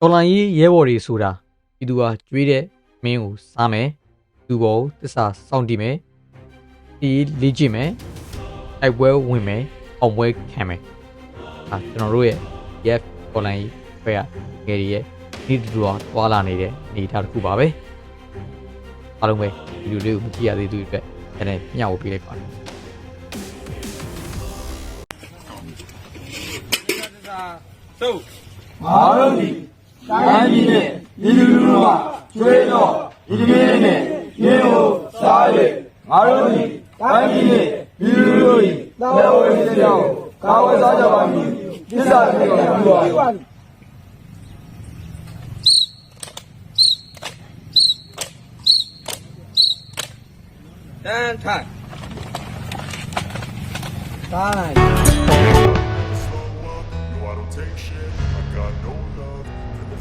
တော်လိုင်းရေးရဲဘော်တွေဆိုတာဒီသူဟာကျွေးတဲ့မင်းကိုစားမယ်သူဘောကိုတစ္ဆာစောင့်တည်မယ်ဒီလေ့ကျင့်မယ်တိုက်ပွဲဝင်မယ်အောင်ပွဲခံမယ်အာကျွန်တော်တို့ရဲ့ YF တော်လိုင်းရေးဖွဲ့ရငယ်တွေရဲ့ဒီတူတူအောင်တွာလာနေတဲ့အနေအထားတစ်ခုပါပဲအားလုံးပဲဒီလိုလေးကိုမကြည့်ရသေးသူတွေအတွက်လည်းညှောက်ပေးလိုက်ပါတယ်သုံးငါတို့သည်တိုင်းပြည်နှင့်ဒီလူလူတို့မှကျွေးသောဒီ တမင်းနှင့်ရင်းကိုစား၍ငါတို့သည်တိုင်းပြည်နှင့်ဒီလူလူတို့၏လက်ဝဲစရာကိုကာဝယ်စားကြပါမည်သစ္စာပြေတော်မူပါတန်းထိုင်တိုင်း No, I don't take shit. I got no love for the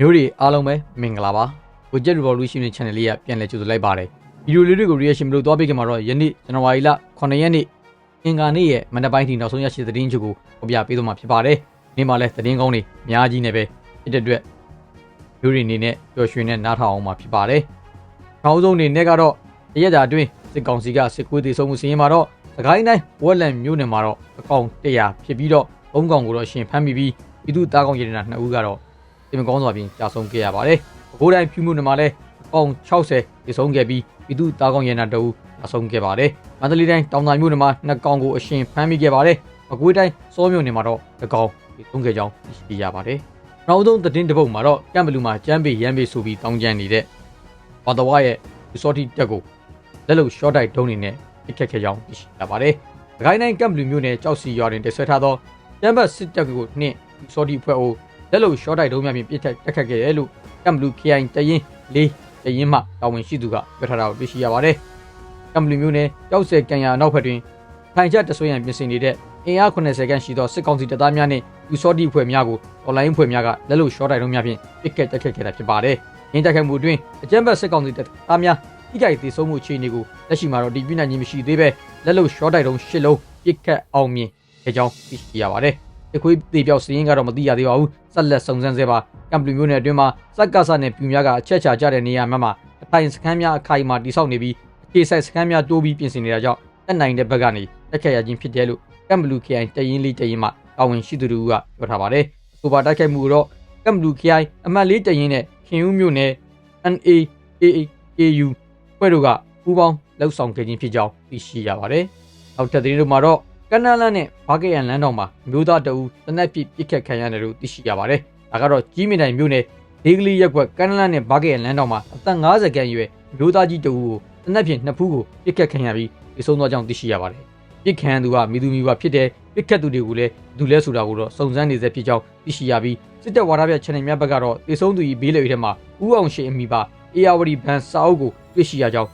မျိုးတွေအားလုံးပဲမင်္ဂလာပါ။ Budget Revolution Channel လေးကပြန်လည်ကြိုဆိုလိုက်ပါတယ်။ဗီဒီယိုလေးတွေကို reaction မလို့သွားပေးခင်မှာတော့ယနေ့ဇန်နဝါရီလ9ရက်နေ့အင်္ဂါနေ့ရဲ့မနက်ပိုင်းထိနောက်ဆုံးရရှိတဲ့သတင်းချုပ်ကိုဖော်ပြပေးသွားမှာဖြစ်ပါတယ်။ဒီမှာလဲသတင်းကောင်းတွေအများကြီးနဲ့ပဲဖြစ်တဲ့အတွက်မျိုးတွေအနေနဲ့ပျော်ရွှင်နဲ့နားထောင်အောင်မှာဖြစ်ပါတယ်။နောက်ဆုံးအနေနဲ့ကတော့တရက်တာအတွင်းစစ်ကောင်စီကစစ်ကွေးသေးဆုံးမှုစီရင်မှာတော့စကိုင်းတိုင်းဝက်လန်မြို့နယ်မှာတော့အကောင်100ဖြစ်ပြီးတော့ဘုံကောင်ကိုတော့ရှင်ဖမ်းမိပြီးပြည်သူတားကောင်ရည်နာ2ဦးကတော့ တင်မကောင်းစွာဖြင့်ကြာဆုံးခဲ့ရပါတယ်။ပဲခူးတိုင်းဖြူမှုနယ်မှာလည်းအကောင်60တည်ဆုံးခဲ့ပြီးပြည်သူတာကောင်ရနာတအူကြာဆုံးခဲ့ပါတယ်။မန္တလေးတိုင်းတောင်သာမြို့နယ်မှာနှစ်ကောင်ကိုအရှင်ဖမ်းမိခဲ့ပါတယ်။ပဲခူးတိုင်းစောမြို့နယ်မှာတော့တစ်ကောင်တည်ဆုံးခဲ့ကြောင်းသိရှိရပါတယ်။နောက်ဆုံးသတင်းတစ်ပုဒ်မှာတော့ကမ်ဘလူးမှာကျမ်းပေရမ်းပေဆိုပြီးတောင်းကျမ်းနေတဲ့ဘာတဝါရဲ့စောတိတက်ကိုလက်လုံ short တိုက်ဒုံးနေနဲ့ပြစ်ခတ်ခဲ့ကြောင်းသိရှိရပါတယ်။ဒဂိုင်းတိုင်းကမ်ဘလူးမြို့နယ်ကြောက်စီရွာတွင်တဆွဲထားသောကျမ်းဘတ်စစ်တပ်ကိုနှင့်စောတိဖွဲ့အို လက်လုံ short တိုက်ဒုံးများဖြင့်ပြစ်ခတ်တက်ခတ်ခဲ့တယ်လို့ကမ်ဘလူး KI တရင်လေးတရင်မှတာဝန်ရှိသူကပြောထားတာကိုသိရှိရပါတယ်။ကမ်ဘလူးမြို့နယ်ကြောက်စဲကန်ရနောက်ဘက်တွင်ထိုင်ချက်တဆွေးရန်ပြင်ဆင်နေတဲ့အင်အား80ခန့်ရှိသောစစ်ကောင်စီတပ်သားများနှင့်ယူစောတိဖွဲ့များကိုအွန်လိုင်းဖွဲ့များကလက်လုံ short တိုက်ဒုံးများဖြင့်ပြစ်ခတ်တက်ခတ်ခဲ့တာဖြစ်ပါတယ်။ရင်းတက်ခတ်မှုအတွင်းအကြမ်းဖက်စစ်ကောင်စီတပ်သားများထိခိုက်ဒေဆုံးမှုအခြေအနေကိုလက်ရှိမှာတော့ဒီပြနိုင်ခြင်းမရှိသေးပဲလက်လုံ short တိုက်ဒုံး၈လုံးပြစ်ခတ်အောင်မြင်ခဲ့ကြောင်းသိရှိရပါတယ်။ ဒီခွေးတေပြောက်စရင်းကတော့မသိရသေးပါဘူး။ဆက်လက်စုံစမ်းဆဲပါကမ်ပလီမျိုးနယ်အတွင်းမှာစက်ကဆနဲ့ပြူများကအချက်ချကြတဲ့နေရာမှာမှာအထိုင်စခန်းများအခိုင်အမာတိစောက်နေပြီးအခြေဆိုင်စခန်းများတိုးပြီးပြင်ဆင်နေတာကြောင့်တက်နိုင်တဲ့ဘက်ကနေတက်ခတ်ရခြင်းဖြစ်တယ်လို့ကမ်ဘလူး KI တရင်လေးတရင်မှတာဝန်ရှိသူတို့ကပြောထားပါတယ်။အဆိုပါတိုက်ခိုက်မှုတော့ကမ်ဘလူး KI အမှတ်လေးတရင်နဲ့ခင်ဦးမြို့နယ် NAAAU ဖွဲ့တို့ကပူးပေါင်းလှုပ်ဆောင်ခဲ့ခြင်းဖြစ်ကြောင်းသိရှိရပါတယ်။နောက်ထပ်သတင်းတို့မှာတော့ ကနလန်နဲ့ဘာကရန်လန်းတော်မှာမျိုးသားတအူတနက်ပြစ်ပြစ်ခတ်ခံရတယ်လို့သိရှိရပါတယ်။ဒါကတော့ကြီးမြင့်တိုင်မြို့နယ်ဒေဂလီရက်ကွက်ကနလန်နဲ့ဘာကရန်လန်းတော်မှာအသက်50ခန့်အရွယ်မျိုးသားကြီးတအူကိုတနက်ပြစ်နှစ်ဖူးကိုပြစ်ခတ်ခံရပြီးဒီဆုံးသွားကြောင်းသိရှိရပါတယ်။ပြစ်ခံသူကမိသူမိဘဖြစ်တဲ့ပြစ်ခတ်သူတွေကိုလည်းဒူလဲဆိုတာကိုတော့စုံစမ်းနေစေဖြစ်ကြောင်းသိရှိရပြီးစစ်တပ်ဝါဒပြ channel များဘက်ကတော့တေဆုံးသူကြီးဘေးလေထဲမှာဥအောင်ရှိအမိပါအေယာဝတီဘန်စာအုပ်ကိုတွေ့ရှိရကြောင်း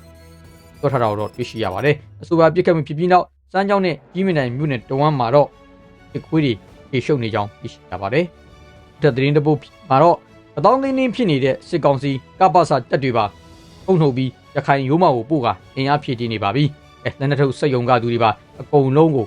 ပြောထားတာကိုတော့တွေ့ရှိရပါတယ်။အဆိုပါပြစ်ခတ်မှုဖြစ်ပြီးနောက် စမ်းကြောင်းနဲ့ကြီးမြင့်တိုင်မြို့နယ်တဝမ်းမှာတော့ဒီခွေးတွေပြေရှုပ်နေကြောင်းသိရှိရပါတယ်။တသတင်းတပုတ်မှာတော့အတောင်းသိန်းသိန်းဖြစ်နေတဲ့စစ်ကောင်စီကပ္ပစာတက်တွေပါအုံနှုတ်ပြီးရခိုင်ရိုးမကိုပို့ကအင်အားဖြည့်တင်းနေပါပြီ။အဲလက်နက်ထုတ်စက်ယုံကသူတွေပါအကုန်လုံးကို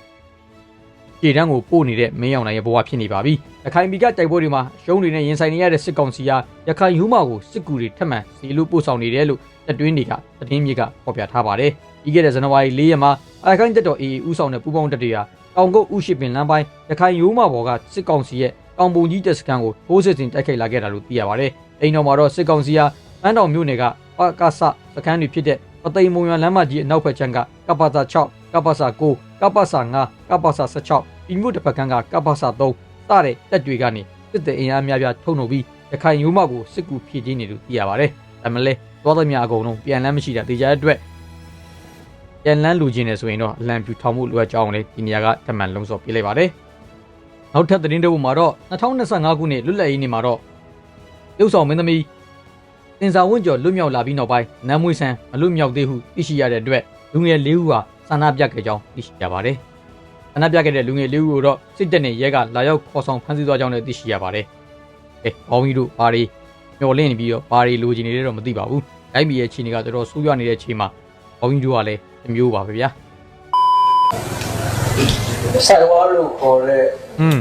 ခြေတန်းကိုပို့နေတဲ့မင်းအောင်နိုင်ရဲ့ဘဝဖြစ်နေပါပြီ။ရခိုင်ပြည်ကတိုက်ပွဲတွေမှာရှုံးနေတဲ့ရင်ဆိုင်နေရတဲ့စစ်ကောင်စီဟာရခိုင်ရိုးမကိုစစ်ကူတွေထပ်မံစီလို့ပို့ဆောင်နေတယ်လို့တက်တွင်းတွေကသတင်းမြေကဖော်ပြထားပါတယ်။ ပြီးခဲ့တဲ့ဇန်နဝါရီ၄ရက်မှာအခိုင်တက်တော်အေအေဥဆောင်တဲ့ပူးပေါင်းတပ်တွေဟာတောင်ကုတ်ဥရှိပင်လမ်းပိုင်းရခိုင်ရိုးမဘော်ကစစ်ကောင်စီရဲ့တောင်ပုံကြီးတပ်စခန်းကိုထိုးစစ်ဆင်တိုက်ခိုက်လာခဲ့တာလို့သိရပါတယ်။အိမ်တော်မှာတော့စစ်ကောင်စီဟာအန်းတော်မြို့နယ်ကပကဆစခန်းတွေဖြစ်တဲ့ပသိမ်မုံရွာလမ်းမကြီးအနောက်ဘက်ခြမ်းကကပ္ပစာ6ကပ္ပစာ9ကပ္ပစာ9ကပ္ပစာ16ပြီးမှုတစ်ဖက်ကန်းကကပ္ပစာ3စတဲ့တပ်တွေကနေစစ်တဲ့အင်အားများပြားထုံနှုတ်ပြီးရခိုင်ရိုးမကိုစစ်ကူဖြည့်တင်းနေလို့သိရပါတယ်။ဒါမှလည်းသွားသမျှအကုန်လုံးပြန်လန်းမရှိတာတေချာတဲ့အတွက် ပြန်လန်းလူချင်းနေဆိုရင်တော့အလံပြူထောင်မှုလိုအပ်ကြောင်းလည်းဒီနေရာကတမန်လုံးစော်ပြလိုက်ပါတယ်။နောက်ထပ်သတင်းတစ်ပုဒ်မှာတော့2025ခုနှစ်လွတ်လပ်ရေးနေ့မှာတော့ရုပ်ဆောင်မင်းသမီးစင်စာဝင့်ကျော်လွတ်မြောက်လာပြီးနောက်ပိုင်းနမ်းမွေးဆန်းမလွတ်မြောက်သေးဟုသိရှိရတဲ့အတွက်လူငယ်၄ဦးဟာဆန္ဒပြခဲ့ကြောင်းသိရှိရပါတယ်။ဆန္ဒပြခဲ့တဲ့လူငယ်၄ဦးကိုတော့စစ်တပ်နဲ့ရဲကလာရောက်ခေါ်ဆောင်ဖမ်းဆီးသွားကြောင်းလည်းသိရှိရပါတယ်။အဲဘောင်းကြီးတို့ဘာတွေမျော်လင့်နေပြီးတော့ဘာတွေလိုချင်နေလဲတော့မသိပါဘူး။တိုင်းပြည်ရဲ့ခြေနေကတော်တော်ဆိုးရွားနေတဲ့ချိန်မှာဘောင်းကြီးတို့ကလည်း တစ်မျိုးပါပဲဗျာဆိုင်ဝါလို့ခေါ်တဲ့။อืม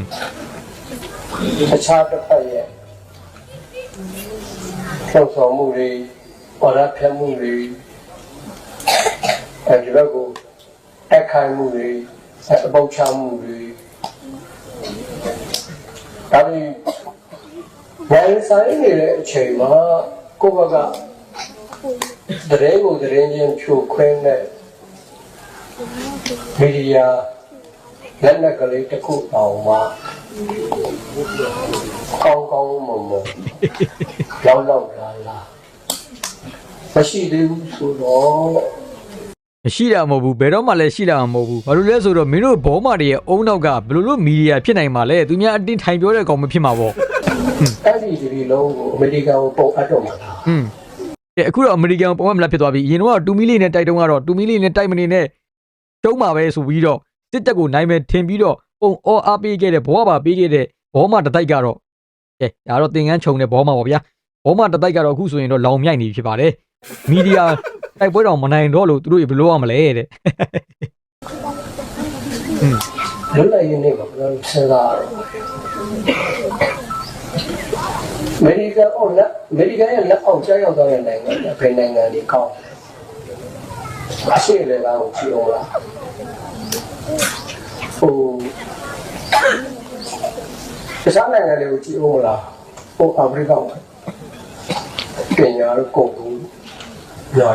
အခြားတစ်ဖက်ရဲ့လှုပ်ဆောင်မှုတွေဝါဒဖြတ်မှုတွေအဲဒီဘက်ကိုတက်ခိုင်းမှုတွေအပေါက်ချမှုတွေဒါပြီးဝန်ဆိုင်နေတဲ့အချိန်မှာကိုယ့်ဘက်ကတရင်ကိုတရင်ချင်းဖြိုခွင်းတဲ့ မီဒီယာလက်နက်ကလေးတစ်ခုတောင်မှကောင်းကောင်းမွန်မွန်လောက်လောက်လာလာမရှိသေးဘူးဆိုတော့မရှိတာမဟုတ်ဘူးဘယ်တော့မှလည်းရှိတာမဟုတ်ဘူးဘာလို့လဲဆိုတော့မင်းတို့ဘောမာတွေရဲ့အုံနောက်ကဘယ်လိုလို့မီဒီယာဖြစ်နိုင်မှာလဲသူများအတင်းထိုင်ပြောတဲ့ကောင်မဖြစ်မှာပေါ့အဲ့ဒီဒီလုံးကိုအမေရိကန်ကိုပုံအပ်တော့မှာလားอืมအဲအခုတော့အမေရိကန်ပုံမှန်မလားဖြစ်သွားပြီအရင်တော့2မီလီနဲ့တိုက်တုံးကတော့2မီလီနဲ့တိုက်မနေနဲ့ ကျုံးမှာပဲဆိုပြီးတော့စစ်တပ်ကိုနိုင်မယ်ထင်ပြီးတော့ပုံအော်အားပေးခဲ့တဲ့ဘောပါပေးခဲ့တဲ့ဘောမာတတိုက်ကတော့ကဲဒါတော့သင်ငန်းခြုံတဲ့ဘောမာပေါ့ဗျာဘောမတတိုက်ကတော့အခုဆိုရင်တော့လောင်မြိုက်နေပြီဖြစ်ပါတယ်မီဒီယာတိုက်ပွဲတော်မနိုင်တော့လို့သူတို့ဘယ်လိုရမလဲတဲ့လွတ်လပ်ရေးနေ့မှာကျွန်တော်စဉ်းစားရတော့အမေရိကန်အော်လက်အမေရိကန်ရဲ့လက်အောက်ကျရောက်သွားတဲ့နိုင်ငံကဘယ်နိုင်ငံတွေကောင်းလဲအရှိလေကောင်ကြည့်အောင်လား ဟိုတခြားနိုင်ငံတွေကိုကြည့်အောင်လားဟိုအာဖရိကမှာကင်ညာတို့ကုန်ဘူးညာ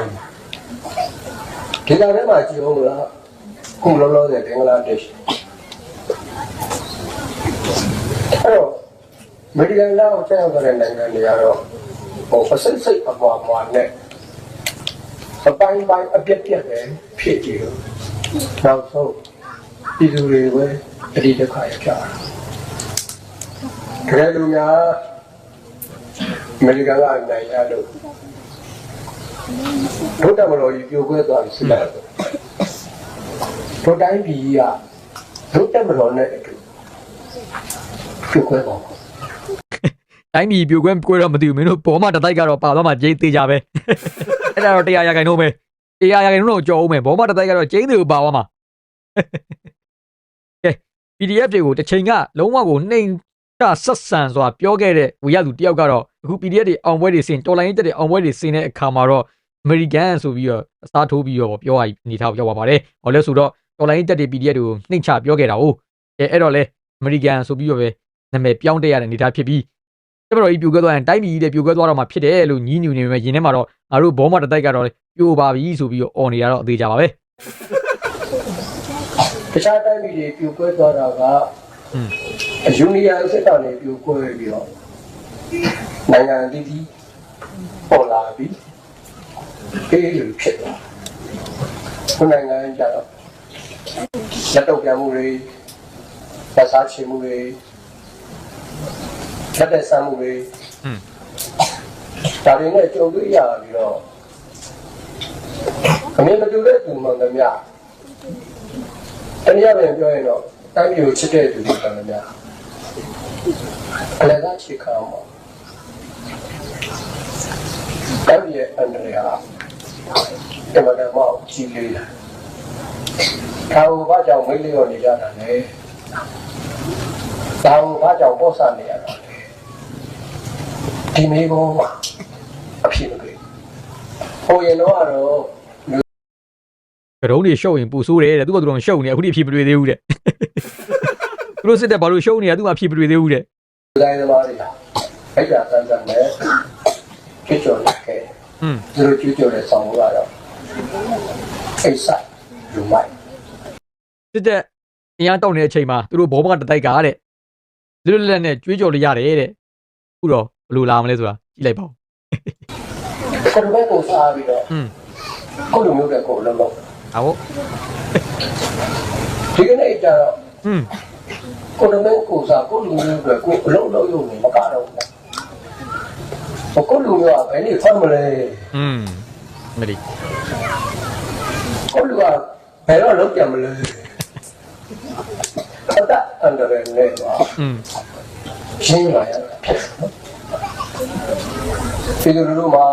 ကြီးဒီကနေ့မှာကြည့်အောင်လားခုလောလောဆယ်ဘင်္ဂလားဒေ့ရှ်အဲ့တော့အမေရိကန်လောက်ကျရောက်တဲ့နိုင်ငံတွေကတော့ဟိုပစိတ်စိတ်အပွားပွားနဲ့အပိုင်းပိုင်းအပြက်ပြက်ပဲဖြစ်ကြည့်လို့နောက်ဆုံး ပြည်သူတွေပဲအဒီတစ်ခါရကြတာတကယ်လို့များအမေရိကန်ကနိုင်ရလို့ဒုတမတော်ကြီးပြိုကွဲသွားပြီစစ်တပ်တော့ဒုတိုင်းပြည်ကြီးကဒုတမတော်နဲ့အတူပြိုကွဲပါဘူးတိုင်းပြည်ပြိုကွဲကွဲတော့မသိဘူးမင်းတို့ဘောမတတိုက်ကတော့ပါသွားမှကျင်းသေးကြပဲအဲ့ဒါတော့တရားရခိုင်နှုန်းပဲတရားရခိုင်နှုန်းတော့ကြော်အောင်မယ်ဘောမတတိုက်ကတော့ကျင်းသေးကိုပါသွားမှာကဲ PDF တွေကိုတစ်ချိန်ကလုံးဝကိုနှိမ်ချဆက်ဆံစွာပြောခဲ့တဲ့ဝီရသူတယောက်ကတော့အခု PDF တွေအောင်ပွဲတွေဆင်တော်လိုင်းတက်တဲ့အောင်ပွဲတွေဆင်တဲ့အခါမှာတော့ American ဆိုပြီးတော့အစားထိုးပြီးတော့ပြောရနေထားပြောပါပါတယ်။ဟောလဲဆိုတော့တော်လိုင်းတက်တဲ့ PDF တွေကိုနှိမ်ချပြောခဲ့တာ哦။အဲအဲ့တော့လဲ American ဆိုပြီးတော့ပဲနာမည်ပြောင်းတက်ရတဲ့အနေထားဖြစ်ပြီးတမတော်ကြီးပြိုကွဲသွားရင်တိုင်းပြည်ကြီးတွေပြိုကွဲသွားတော့မှဖြစ်တယ်လို့ညီးညူနေပေမဲ့ယင်းထဲမှာတော့ငါတို့ဘောမတတိုက်ကတော့ပြိုပါပြီဆိုပြီးတော့អော်နေရတော့အသေးကြပါပဲ တခြားတိုင်းပြည်တွေပြိုကွဲသွားတာကအယူနီယာစစ်တောင်တွေပြိုကွဲပြီးတော့နိုင်ငံတည်တည်ပေါ်လာပြီးအေးလိုဖြစ်သွားခုနိုင်ငံကြတော့လက်တော့ပြန်မှုတွေပတ်စားချင်မှုတွေလက်တဲ့ဆမ်းမှုတွေဒါတွေနဲ့ကြုံတွေ့ရပြီးတော့အမေမတူတဲ့သူမှန်သမျှ တနည်းအားဖြင့်ပြောရင်တော့တိုင်းပြည်ကိုချစ်တဲ့သူတွေမှန်သမျှအလကားချစ်ခံအောင်တိုင်းပြည်ရဲ့အန္တရာယ်ဟာတမန်တော်မောက်ကြီးလေးလာဒါကိုဘာကြောင့်မေးလျော့နေကြတာလဲဒါကိုဘာကြောင့်ပေါ့ဆနေရတာလဲဒီမေးခွန်းမှာအဖြစ်မပြေဟိုရင်တော့ကတော့ ကရုံးတွေရှုပ်ရင်ပူဆိုးတယ်တဲ့သူကသူတော့ရှုပ်နေအခုထိအဖြစ်မတွေ့သေးဘူးတဲ့သူတို့စစ်တဲ့ဘာလို့ရှုပ်နေတာသူကအဖြစ်မတွေ့သေးဘူးတဲ့ တိုင်းသမားတွေကအဲ့ဒါဆန်းဆန်းနဲ့ကြွကြော်လက်ခဲ့ อืม သူတို့ကြွကြော်တဲ့ဆောင်လို့ကတော့အိတ်ဆိုင်လူမိုက် စစ်တဲ့အင်အားတောက်နေတဲ့အချိန်မှာသူတို့ဘောမတတိုက်ကတဲ့လွတ်လွတ်လပ်လပ်နဲ့ကြွေးကြော်လို့ရတယ်တဲ့အခုတော့ဘယ်လိုလာမလဲဆိုတာကြည့်လိုက်ပါဦး ကိုယ်ပဲကိုစားပြီးတော့ อืม ကိုလူမျိုးတဲ့ကိုလုံးလုံး ဟာဟုတ် ဒီကနေ့ကျတော့ อืม ကိုလူမျိုးကိုစားကိုလူမျိုးတဲ့ကိုအလုံးလုံးရုံနေမကတော့ဘူးကိုလူမျိုးကဘယ်နည်းဖမ်းမလဲ อืมမဒီ ကိုလူကဘယ်တော့လုံးကြမလဲအတအန်ဒရနဲ့တော့ อืม ရှင်းလာရတာဖြစ်ဒီလိုလိုမှာ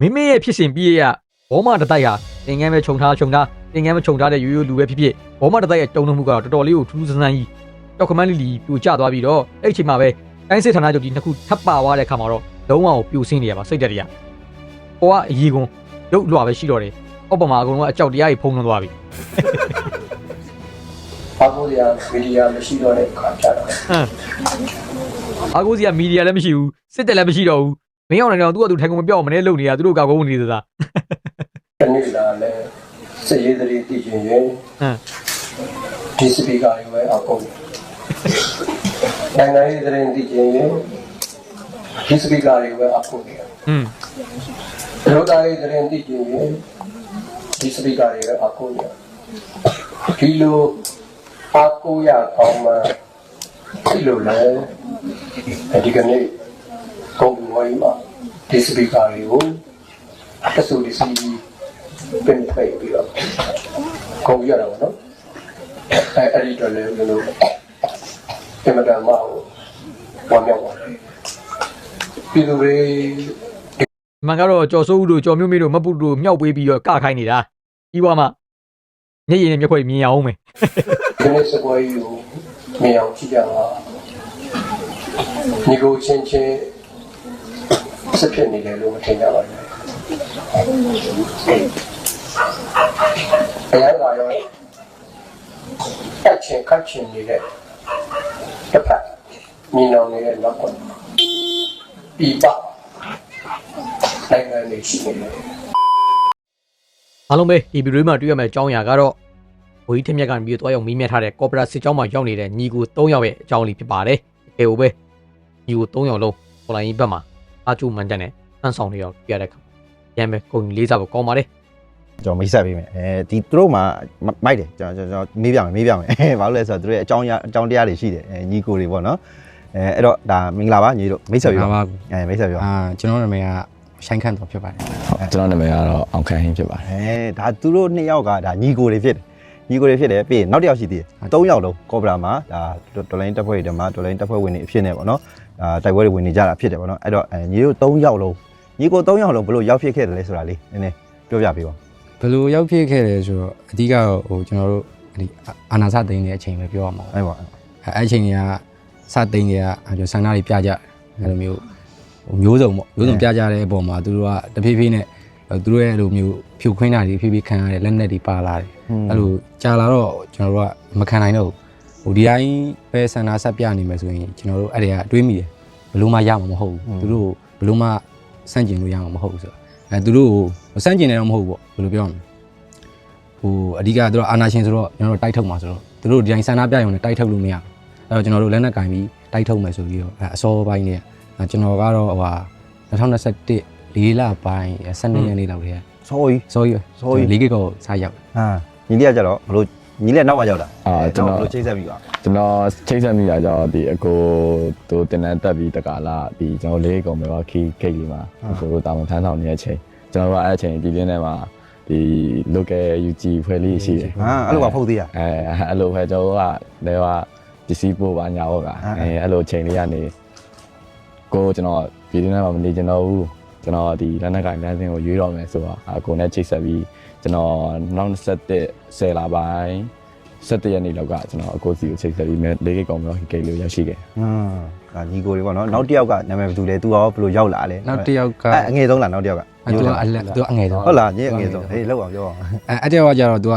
မိမိရဲ့ဖြစ်စဉ်ပြည့်ရ ဘောမတတိုက်ဟာသင်ငန်းပဲခြုံထားခြုံထားသင်ငန်းပဲခြုံထားတဲ့ရိုးရိုးလူပဲဖြစ်ဖြစ်ဘောမတတိုက်ရဲ့တုံ့နှမှုကတော့တော်တော်လေးကိုထူးထူးဆန်းဆန်းကြီးတောက်ခမန်းလီလီပြိုကျသွားပြီးတော့အဲ့ဒီအချိန်မှာပဲတိုင်းစစ်ဌာနချုပ်ကြီးနှစ်ခုထပ်ပါသွားတဲ့အခါမှာတော့လုံးဝကိုပြိုဆင်းနေရပါစိတ်တက်တရပေါ်ကအရီကွန်ရုပ်လွှာပဲရှိတော့တယ်အောက်ပမာအကုန်လုံးကအကြောက်တရားကြီးဖုံးလွှမ်းသွားပြီဘာလို့ရမီဒီယာမရှိတော့တဲ့အခါကျတော့ဟမ်အာကိုစီကမီဒီယာလည်းမရှိဘူးစစ်တက်လည်းမရှိတော့ဘူးမင်းအောင်နေတော့သူကသူထိုင်ကုန်မပြောင်းမနေလုံနေတာသူတို့ကောက်ကုန်းနေသလား တနေ့လာလဲစည်ရည်တည်းတည်ခြင်းရင်ဟမ်ဒီစပီကာတွေပဲအကုန်နိုင်ငံရေးသတင်းတည်ခြင်းရင်ဒီစပီကာတွေပဲအကုန်နေอืมလောသားရေးသတင်းတည်ခြင်းရင်ဒီစပီကာတွေပဲအကုန်နေဒီလိုအကူရအောင်မှာဒီလိုလဲဒီကနေ့ကုန်ပြီဝိုင်းမှာဒီစပီကာတွေကိုအဆူဒီစီ ပြင်ဖိတ်ပြီးတော့ကုန်ရတာပေါ့နော်အဲအဲ့ဒီတော့လည်းလို့အင်မတန်မှဟိုဝမ်းမြောက်ပါတယ်ပြပြည်သူတွေဒီမှာကတော့ကြော်စိုးဦးတို့ကြော်မျိုးမေးတို့မပုတို့မြောက်ပေးပြီးတော့ကခိုင်းနေတာပြီးွားမှညရည်နဲ့မျက်ခွက်မြင်ရအောင်မယ်ဒီနေ့စပွဲကြီးကိုမြင်အောင်ကြည့်ကြပါညီကိုချင်းချင်းဆက်ဖြစ်နေတယ်လို့မထင်ကြပါ နဲ့အရာကရောအချင်းခတ်ချင်းနေတဲ့တစ်ဖက်မြင်အောင်နေတဲ့နောက်ကွယ်ပြပနိုင်ငံလေးရှိနေတယ်အားလုံးပဲဒီဗီဒီယိုမှာတွေ့ရမယ့်အကြောင်းအရာကတော့ဝီထက်မြက်ကနေပြီးတော့ရောက်မီးမြတ်ထားတဲ့ကော်ပိုရာစစ်ကြောင်းမှာရောက်နေတဲ့ညီကို၃ယောက်ရဲ့အကြောင်းလေးဖြစ်ပါတယ်။အဲဟိုပဲညီကို၃ယောက်လုံးဟိုလိုင်းဘက်မှာအာကျူမန်တက်နဲ့ဆန်းဆောင်နေရောက်ပြရတဲ့ခါ ရမ်းပဲကိုကြီးလေးစားဖို့ကောင်းပါတယ်ကျွန်တော်မိတ်ဆက်ပေးမယ်အဲဒီသူတို့မှာမိုက်တယ်ကျွန်တော်ကျွန်တော်မေးပြမယ်မေးပြမယ်အဲဘာလို့လဲဆိုတော့သူတို့ရဲ့အကြောင်းအကြောင်းတရားတွေရှိတယ်အဲညီကိုတွေပေါ့နော်အဲအဲ့တော့ဒါမင်္ဂလာပါညီတို့မိတ်ဆက်ပြပါပါပါအဲမိတ်ဆက်ပြပါအာကျွန်တော်နာမည်ကရှိုင်းခန့်တော်ဖြစ်ပါတယ်ဟုတ်ကျွန်တော်နာမည်ကတော့အောင်ခန့်ဟင်းဖြစ်ပါတယ်အဲဒါသူတို့နှစ်ယောက်ကဒါညီကိုတွေဖြစ်တယ်ညီကိုတွေဖြစ်တယ်ပြီးရင်နောက်တစ်ယောက်ရှိသေးတယ်၃ယောက်လုံးကော့ဘရာမှာဒါဒေါ်လိုင်းတပ်ဖွဲ့တွေမှာဒေါ်လိုင်းတပ်ဖွဲ့ဝင်တွေအဖြစ်နေပေါ့နော်ဒါတိုက်ပွဲတွေဝင်နေကြတာဖြစ်တယ်ပေါ့နော်အဲ့တော့အဲညီတို့၃ယောက်လုံး ညီကို၃ယောက်လုံးဘယ်လိုရောက်ဖြစ်ခဲ့တယ်လဲဆိုတာလေးနည်းနည်းပြောပြပေးပါဘယ်လိုရောက်ဖြစ်ခဲ့လဲဆိုတော့အဓိကဟိုကျွန်တော်တို့ဒီအာနာစသိန်းတဲ့အချိန်ပဲပြောရမှာပေါ့အဲ့ပါအဲအဲ့အချိန်တွေကစသိန်းတွေကအဲဆန္ဒတွေပြကြအဲ့လိုမျိုးဟိုမျိုးစုံပေါ့မျိုးစုံပြကြတဲ့အပေါ်မှာသူတို့ကတဖြည်းဖြည်းနဲ့သူတို့ရဲ့အဲ့လိုမျိုးဖြူခွင်းတာတွေဖြည်းဖြည်းခံရတဲ့လက်နက်တွေပါလာတယ်အဲ့လိုကြာလာတော့ကျွန်တော်တို့ကမခံနိုင်တော့ဘူးဟိုဒီတိုင်းပဲဆန္ဒဆက်ပြနေမယ်ဆိုရင်ကျွန်တော်တို့အဲ့ဒီကအတွေးမိတယ်ဘယ်လို့မှရမှာမဟုတ်ဘူးသူတို့ဘယ်လို့မှ စန့်ကျင်လို့ရမှာမဟုတ်ဘူးဆိုတော့အဲသူတို့ကိုစန့်ကျင်တယ်တော့မဟုတ်ဘူးပေါ့ဘယ်လိုပြောရမလဲဟိုအဓိကသူတို့အာနာရှင်ဆိုတော့ကျွန်တော်တို့တိုက်ထုတ်မှာဆိုတော့သူတို့ဒီတိုင်းဆန္ဒပြရုံနဲ့တိုက်ထုတ်လို့မရဘူးအဲ့တော့ကျွန်တော်တို့လက်နက်ကင်ပြီးတိုက်ထုတ်မယ်ဆိုပြီးတော့အဲအစောပိုင်းနဲ့အဲကျွန်တော်ကတော့ဟိုဟာ2021လေးလပိုင်း12ရက်နေ့လောက်တည်းကဆောကြီးစောကြီးစောကြီးလေးကကိုစားရောက်ဟာညီလေးကကြတော့ဘလို့ညီလေးကနောက်မှရောက်တာအာကျွန်တော်ဘလို့ချိတ်ဆက်ပြီးပါကျွန်တော်ချိတ်ဆက်မိတာကြောင့်ဒီအကိုတို့တင်တန်းတက်ပြီးတကာလာဒီကျွန်တော်လေးကောင်ပဲပါခီခိတ်ကြီးမှာအကိုတို့တာဝန်ထမ်းဆောင်နေတဲ့အချိန်ကျွန်တော်ကအဲ့အချိန်ဒီလင်းထဲမှာဒီ local UG ဖွဲ့လေးရှိတယ်ဟာအဲ့လိုပါဖုတ်သေးရအဲအဲ့လိုပဲကျွန်တော်ကလည်းကပစ္စည်းပို့ပါညာဟုတ်ကအာအဲအဲ့လိုချိန်လေးကနေကိုကျွန်တော်ဒီလင်းထဲမှာမနေကျွန်တော်ဘူးကျွန်တော်ဒီလက်နက်ကင်လမ်းစဉ်ကိုရွေးတော့မယ်ဆိုတော့အကိုနဲ့ချိတ်ဆက်ပြီးကျွန်တော်နောက်ဆက်10လပိုင်း 17ရက်နေ့လောက်ကကျွန်တော်အကိုစီကိုချိတ်ဆက်ပြီးမဲလေးကိတ်ကောင်မျိုးဂိတ်လေးရောက်ရှိခဲ့ဟမ်ဒါညီကိုတွေပေါ့နော်နောက်တစ်ယောက်ကနာမည်ဘယ်သူလဲ तू ရောဘယ်လိုရောက်လာလဲနောက်တစ်ယောက်ကအဲ့အငယ်ဆုံးလားနောက်တစ်ယောက်ကအဲသူကအလက်သူကအငယ်ဆုံးဟုတ်လားညီအငယ်ဆုံးဟေးလောက်အောင်ပြောအောင်အဲအဲ့တစ်ယောက်ကကျတော့သူက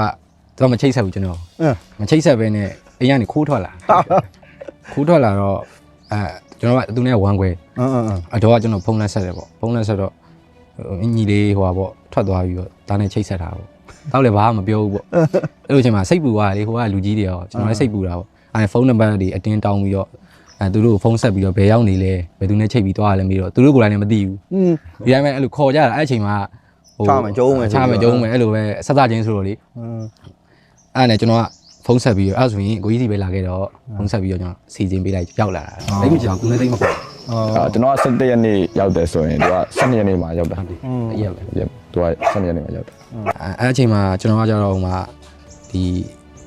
သူကမချိတ်ဆက်ဘူးကျွန်တော်အင်းမချိတ်ဆက်ဘဲနဲ့အိမ်ကနေခိုးထွက်လာခိုးထွက်လာတော့အဲကျွန်တော်ကသူနဲ့ဝမ်းခွဲအင်းအင်းအင်းအတော့ကကျွန်တော်ဖုန်းလက်ဆက်တယ်ပေါ့ဖုန်းလက်ဆက်တော့ဟိုညီလေးဟိုပါပေါ့ထွက်သွားပြီးတော့ဒါနဲ့ချိတ်ဆက်တာပေါ့ တော့လည်းဘာမှမပြောဘူးပေါ့အဲ့လိုအချိန်မှာစိတ်ပူသွားတယ်လေဟိုကလူကြီးတွေရောကျွန်တော်လည်းစိတ်ပူတာပေါ့အဲဖုန်းနံပါတ်တွေအတင်းတောင်းပြီးတော့အဲသူတို့ကိုဖုန်းဆက်ပြီးတော့ဘယ်ရောက်နေလဲဘယ်သူနဲ့ချိတ်ပြီးသွားရလဲမသိတော့သူတို့ကိုယ်တိုင်လည်းမသိဘူး อืม ဒီတိုင်းပဲအဲ့လိုခေါ်ကြတာအဲ့အချိန်မှာ ချမယ်ကျုံးမယ်ဆို ချ ပြီး မယ်ကျုံးမယ်အဲ့လိုပဲဆက်စချင်းဆိုတော့လေ อืม အဲ့ဒါနဲ့ကျွန်တော်ကဖုန်းဆက်ပြီးတော့အဲ့ဒါဆိုရင်ကိုကြီးစီပဲလာခဲ့တော့ဖုန်းဆက်ပြီးတော့ကျွန်တော်စီစဉ်ပေးလိုက်ရောက်လာတာတိတ်မကြောက်ဘူးလည်းတိတ်မပေါ့ အာကျွန်တော်က17ရက်နေ့ရောက်တယ်ဆိုရင်သူက17ရက်နေ့မှာရောက်တာ အရက်ပဲ သူက17ရက်နေ့မှာရောက်တာ အဲအဲ့အချိန်မှာကျွန်တော်ကကြတော့ဟိုမှာဒီ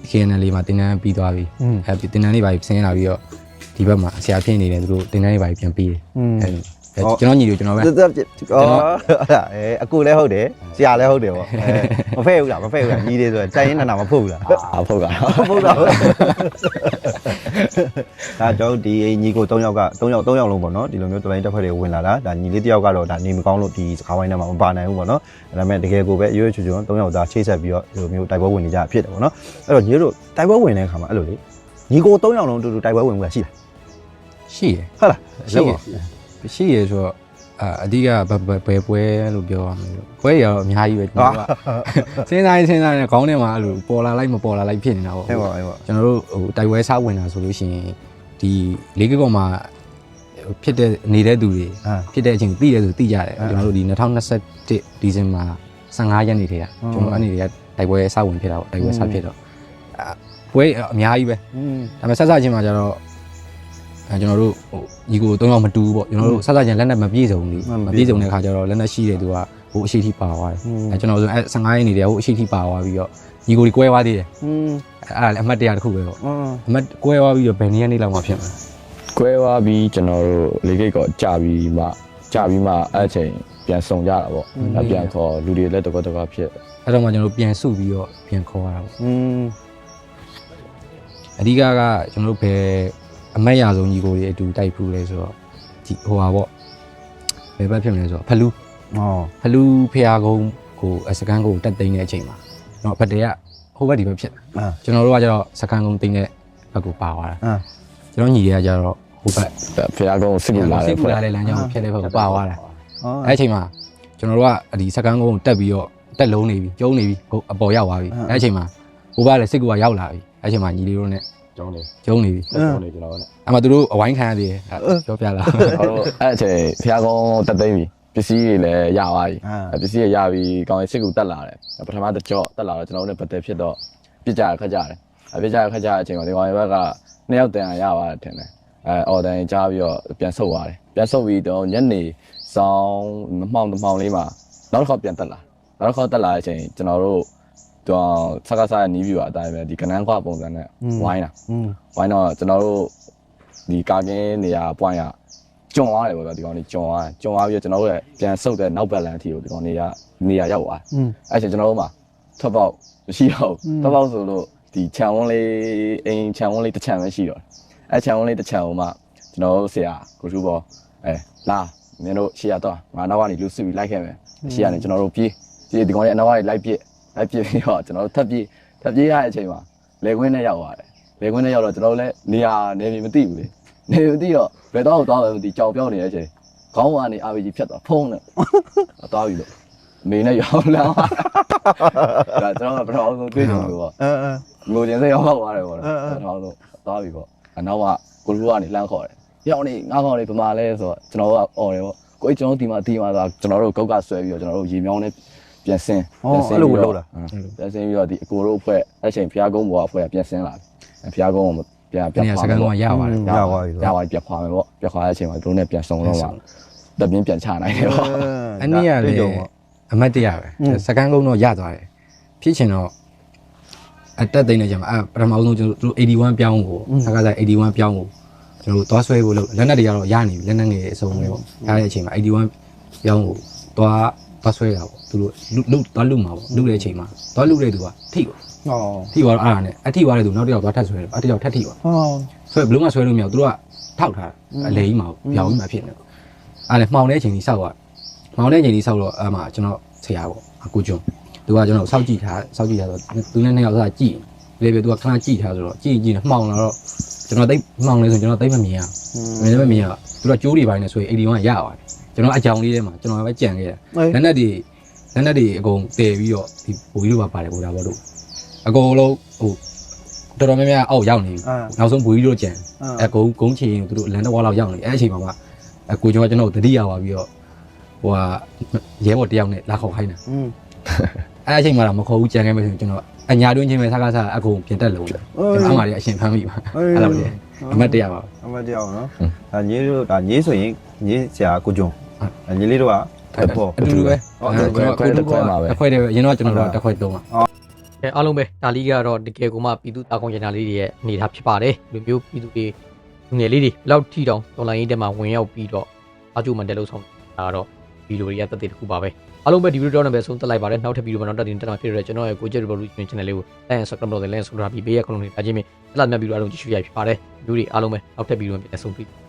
KNL လေးမှာတင်တန်းပြီးသွားပြီအဲ့ဒီတင်တန်းလေးပါဆင်းလာပြီးတော့ဒီဘက်မှာဆရာဖြစ်နေတယ်သူတို့တင်တန်းလေးပါပြန်ပြီးတယ်အဲ့အဲ့ ကျွန်တော်ညီတို့ကျွန်တော်ပဲတက်တက်အော်အဲအကူလည်းဟုတ်တယ်ဆရာလည်းဟုတ်တယ်ပေါ့အဲမဖဲ့ဘူးလားမဖဲ့ဘူးလားညီလေးဆိုတိုင်ရင်နာနာမဖုတ်ဘူးလားအာဖုတ်ကဖုတ်တော့ဒါကြောင့်ဒီညီကို၃ယောက်က၃ယောက်၃ယောက်လုံးပေါ့နော်ဒီလိုမျိုးတော်လိုင်းတက်ဖွဲ့တွေဝင်လာတာဒါညီလေးတစ်ယောက်ကတော့ဒါနေမကောင်းလို့ဒီစကားဝိုင်းထဲမှာမပါနိုင်ဘူးပေါ့နော်ဒါပေမဲ့တကယ်ကိုပဲရွရွချွချွ၃ယောက်သားချိတ်ဆက်ပြီးတော့ဒီလိုမျိုးတိုက်ပွဲဝင်နေကြဖြစ်တယ်ပေါ့နော်အဲ့တော့ညီတို့တိုက်ပွဲဝင်တဲ့အခါမှာအဲ့လိုလေညီကို၃ယောက်လုံးတူတူတိုက်ပွဲဝင်မှုရှိလားရှိရဟုတ်လားရှိရ ရှိရဆိုတော့အာအဓိကဘယ်ဘယ်ပွဲလို့ပြောရမလဲပွဲရတော့အများကြီးပဲကျွန်တော်ကစဉ်းစားရင်စဉ်းစားရင်ခေါင်းထဲမှာအဲ့လိုပေါ်လာလိုက်မပေါ်လာလိုက်ဖြစ်နေတာပေါ့အဲ့ပါအဲ့ပါကျွန်တော်တို့ဟိုတိုက်ပွဲစားဝင်တာဆိုလို့ရှိရင်ဒီလေးကကောမှာဖြစ်တဲ့နေတဲ့သူတွေအာဖြစ်တဲ့အချိန်သိတယ်ဆိုသိကြတယ်ကျွန်တော်တို့ဒီ2021ဒီဇင်ဘာ15ရက်နေ့တည်းကကျွန်တော်အဲ့ဒီတွေကတိုက်ပွဲစဝင်ဖြစ်တာပေါ့တိုက်ပွဲစဖြစ်တော့အဲပွဲအများကြီးပဲอืมဒါပေမဲ့ဆက်စချင်းမှာကျတော့ အဲကျွန်တော်တို့ဟိုညီကိုသုံးယောက်မတူဘူးပေါ့ကျွန်တော်တို့ဆက်စချင်းလက်နက်မပြည့်စုံဘူး မှန်ပါ မပြည့်စုံတဲ့ခါကျတော့လက်နက်ရှိတဲ့သူကဟိုအရှိထိပါသွားတယ် อืม အဲကျွန်တော်ဆိုအဲ15ရက်နေ့တည်းဟိုအရှိထိပါသွားပြီးတော့ညီကိုတွေကွဲသွားသေးတယ် อืม အဲ့ဒါလည်းအမှတ်တရတစ်ခုပဲပေါ့ อืม အမတ်ကွဲသွားပြီးတော့ဘယ်နည်းနေ့လောက်မှဖြစ်မှာ ကွဲသွားပြီးကျွန်တော်တို့လေးကိတ်ကကြာပြီးမှ ကြာပြီးမှအဲ့အချိန်ပြန်စုံကြတာပေါ့အဲပြန်ခေါ်လူတွေလည်းတကွက်တကွက်ဖြစ် အဲ့တော့မှကျွန်တော်တို့ပြန်စုပြီးတော့ပြန်ခေါ်ရတာပေါ့ อืม အဓိကကကျွန်တော်တို့ဘယ် အမက်ရဆုံးညီကိုတွေအတူတိုက်ဖူးလဲဆိုတော့ဒီဟိုပါပေါ့ဘယ်ဘက်ဖြစ်မလဲဆိုတော့ဖလူးဩဖလူးဖျားကုန်းကိုအစကန်ကိုတက်သိမ်းတဲ့အချိန်မှာကျွန်တော်ဗတ်တဲကဟိုဘက်ဒီဘက်ဖြစ်တာအာကျွန်တော်တို့ကကျတော့စကန်ကုန်းသိမ်းတဲ့ဘက်ကိုပါသွားတာအာကျွန်တော်ညီတွေကကျတော့ဟိုဘက်ဖះကုန်းစစ်ကူလာတစိယ်တ်ကူလာတဲ့လမ်းကြောင်းကိုဖြစ်တဲ့ဘက်ကိုပါသွားတာဩအဲ့အချိန်မှာကျွန်တော်တို့ကဒီစကန်ကုန်းကိုတက်ပြီးတော့တက်လုံးနေပြီကျုံးနေပြီဟိုအပေါ်ရောက်သွားပြီအဲ့အချိန်မှာဟိုဘက်လည်းစိတ်ကူကရောက်လာပြီအဲ့အချိန်မှာညီလေးတို့နဲ့ ကျောင်းလေးကျုံးနေပြီကျောင်းလေးကျွန်တော်လည်းအဲ့မှာသူတို့အဝိုင်းခံရသေးတယ်အဲ့ပြောပြလာကျွန်တော်တို့အဲ့အချိန်ဖះကုန်းတက်သိမ်းပြီပစ္စည်းတွေလည်းရသွားပြီအာအဲပစ္စည်းတွေရပြီကောင်းရင်စစ်ကူတက်လာတယ်ပထမတစ်ကြော့တက်လာတော့ကျွန်တော်တို့နဲ့ပတ်သက်ဖြစ်တော့ပြစ်ကြရခက်ကြတယ်အဲပြစ်ကြရခက်ကြတဲ့အချိန်မှာဒီကောင်ရဲ့ဘက်ကနှစ်ယောက်တန်ရပါတယ်ထင်တယ်အဲအော်တန်ကြားပြီးတော့ပြန်ဆုတ်သွားတယ်ပြန်ဆုတ်ပြီးတော့ညနေဆောင်မမှောင်တမှောင်လေးမှာနောက်တစ်ခေါက်ပြန်တက်လာနောက်တစ်ခေါက်တက်လာတဲ့အချိန်ကျွန်တော်တို့ သူစကားစားနီးပြီးပါအတိုင်းပဲဒီကနန်းခွပုံစံနဲ့ဝိုင်းတာဝိုင်းတော့ကျွန်တော်တို့ဒီကာကင်းနေရာပွိုင်းရကျွန်သွားတယ်ပေါ့ဗျာဒီကောင်လေးကျွန်သွားကျွန်သွားပြီးတော့ကျွန်တော်တို့ပြန်ဆုတ်တဲ့နောက်ဘက်လန်အထိကိုဒီကောင်လေးကနေရာရောက်သွားအဲ့ချိန်ကျွန်တော်တို့မှာထွက်ပေါက်မရှိတော့ထွက်ပေါက်ဆိုလို့ဒီခြံဝန်းလေးအိမ်ခြံဝန်းလေးတစ်ခြံပဲရှိတော့အဲ့ခြံဝန်းလေးတစ်ခြံဝန်းမှာကျွန်တော်တို့ဆရာကိုရှုပေါ်အဲလာမင်းတို့ရှေ့ရတော့ငါနောက်ကနေလူစုပြီးလိုက်ခဲ့မယ်ရှေ့ရနေကျွန်တော်တို့ပြေးဒီကောင်လေးအနောက်ကနေလိုက်ပြစ် လိုက်ပြေးပြီးတော့ကျွန်တော်တို့ထပ်ပြေးထပ်ပြေးရတဲ့အချိန်မှာလေခွင်းနဲ့ရောက်သွားတယ်လေခွင်းနဲ့ရောက်တော့ကျွန်တော်တို့လည်းနေရာနေမသိဘူးလေနေမသိတော့ဘယ်တော့သွားမှမသိကြောင်ပြောင်းနေတဲ့အချိန်ခေါင်းကနေ RPG ဖြတ်သွားဖုံးတယ်သွားပြီလို့အမေနဲ့ရောက်လာဒါကျွန်တော်ကပထမဆုံးတွေ့ကြတယ်ပေါ့အဲအဲငိုကျင်စိတ်ရောက်သွားတယ်ပေါ့နော်အဲအဲပထမဆုံးသွားပြီပေါ့အနောက်ကကိုလူကနေလှမ်းခေါ်တယ်ရောက်နေငါးခေါက်နေပမာလဲဆိုတော့ကျွန်တော်တို့ကអော်တယ်ပေါ့ကိုကြီးကျွန်တော်ဒီမှာဒီမှာဆိုကျွန်တော်တို့ကုတ်ကဆွဲပြီးတော့ကျွန်တော်တို့ရေမြောင်းနဲ့ ပြန်ဆင်းဩအဲ့လိုလုပ်တာ ပြန်ဆင်းပြီးတော့ဒီအကိုတို့အဖွဲ့အဲ့ချိန်ဖျားကုန်းဘောအဖွဲ့ကပြန်ဆင်းလာပြီဖျားကုန်းကိုပြန်ပြန်နေရာခွာစကန်ကုန်းကရပါတယ်ရသွားပြီရသွားပြီပြန်ခွာမယ်ပေါ့ပြန်ခွာတဲ့အချိန်မှာတို့နဲ့ပြန်ဆုံတော့မှတပြင်းပြန်ချနိုင်တယ်ပေါ့အနည်းရလေအမတ်တရပဲစကန်ကုန်းတော့ရသွားတယ်ဖြစ်ချင်တော့အတက်သိမ်းနေကြမှာအပထမဆုံးကျွန်တော်တို့81ပြောင်းကိုစကားဆိုင်81ပြောင်းကိုကျွန်တော်တို့သွားဆွဲဖို့လုပ်လက်နက်တွေကတော့ရနေပြီလက်နက်ငယ်အစုံလေးပေါ့အဲ့ဒီအချိန်မှာ81ပြောင်းကိုသွား သွားဆွဲတာပေါ့သူတို့လုသွားလုမှာပေါ့လုတဲ့အချိန်မှာသွားလုတဲ့သူကထိပေါ့ဩထိသွားတော့အဲ့ဒါနဲ့အထိသွားတဲ့သူနောက်တစ်ယောက်သွားထပ်ဆွဲတယ်အတစ်ယောက်ထပ်ထိပါဟောဆွဲဘလုံးမဆွဲလို့မရဘူးသူတို့ကထောက်ထားတာအလေကြီးမှာပြောင်းကြီးမှာဖြစ်နေတယ်အဲ့လေမှောင်တဲ့အချိန်ကြီးစောက်သွားမှောင်တဲ့အချိန်ကြီးစောက်တော့အဲ့မှာကျွန်တော်ဆရာပေါ့အကူကျွန်းသူကကျွန်တော်စောက်ကြည့်ထားစောက်ကြည့်ထားဆိုသူနဲ့နှစ်ယောက်စားကြည့်လေပဲသူကခဏကြည့်ထားဆိုတော့ကြည့်ကြည့်နေမှောင်လာတော့ကျွန်တော်သိမှောင်နေဆိုကျွန်တော်သိမမြင်ရဘူးမြင်လည်းမမြင်ရသူကကြိုးတွေပိုင်းနေဆိုရင်81ရပါတယ် ကျွန်တော်အကြောင်လေးထဲမှာကျွန်တော်ပဲကြံခဲ့တယ်လက်နက်တွေလက်နက်တွေအကုန်တည်ပြီးတော့ဒီဘူကြီးတို့ပါပါတယ်ဟိုဒါပေါ့လို့အကုန်လုံးဟိုတော်တော်များများအောက်ရောက်နေပြီအာနောက်ဆုံးဘူကြီးတို့ကြံအာအကုန်းကုန်းချီရင်သူတို့လန်တော့ဝါလောက်ရောက်နေအဲ့အချိန်မှာမှအကိုကျော်ကကျွန်တော်တတိယပါပြီးတော့ဟိုဟာရဲဘော်တယောက်နဲ့လာခေါ်ခိုင်းတာอืมအဲ့အချိန်မှာတော့မခေါ်ဘူးကြံခဲ့မယ်ဆိုရင်ကျွန်တော်အညာတွင်းချင်းပဲဆကားစားအကုန်ပြင်တက်လုံးတယ်ကျွန်တော်အမှတွေအရှင်ဖမ်းမိပါအဲ့လိုလေအမတ်တရားပါအမတရားနော်ဒါညီတို့ဒါညီဆိုရင်ညီဆရာကိုကျွန်း ညီလေးတို့ကတပေါ်အတူတူပဲဟုတ်တယ်ခွဲတစ်ခွဲမှာပဲအခွဲတည်းပဲရင်တော့ကျွန်တော်တို့တစ်ခွဲသုံးပါအဲအားလုံးပဲဒါလေးကတော့တကယ်ကိုမှပြည်သူတာကွန်ရနာလေးတွေရဲ့အနေထားဖြစ်ပါတယ်လူမျိုးပြည်သူတွေလူငယ်လေးတွေဘယ်လောက်ထိတောင်တော်လိုင်းရေးတက်မှာဝင်ရောက်ပြီးတော့အာကျူမန်တယ်လို့ဆောင်တာကတော့ဗီဒီယိုတွေကတက်တဲ့တစ်ခုပါပဲအားလုံးပဲဒီဗီဒီယိုတော့လည်းပဲဆုံးသက်လိုက်ပါတယ်နောက်ထပ်ဗီဒီယိုမှာနောက်တက်တင်တက်မှာဖြစ်ရတဲ့ကျွန်တော်ရဲ့ကိုကျက် revolution channel လေးကို like and subscribe လုပ်တယ် like and subscribe ပြီးပေးရခလုံးလေးဒါချင်းမြင်လက်လက်မြတ်ဗီဒီယိုအားလုံးကြည့်ရှုရဖြစ်ပါတယ်ဗီဒီယိုတွေအားလုံးပဲနောက်ထပ်ဗီဒီယိုမှာပြန်ဆုံပြီး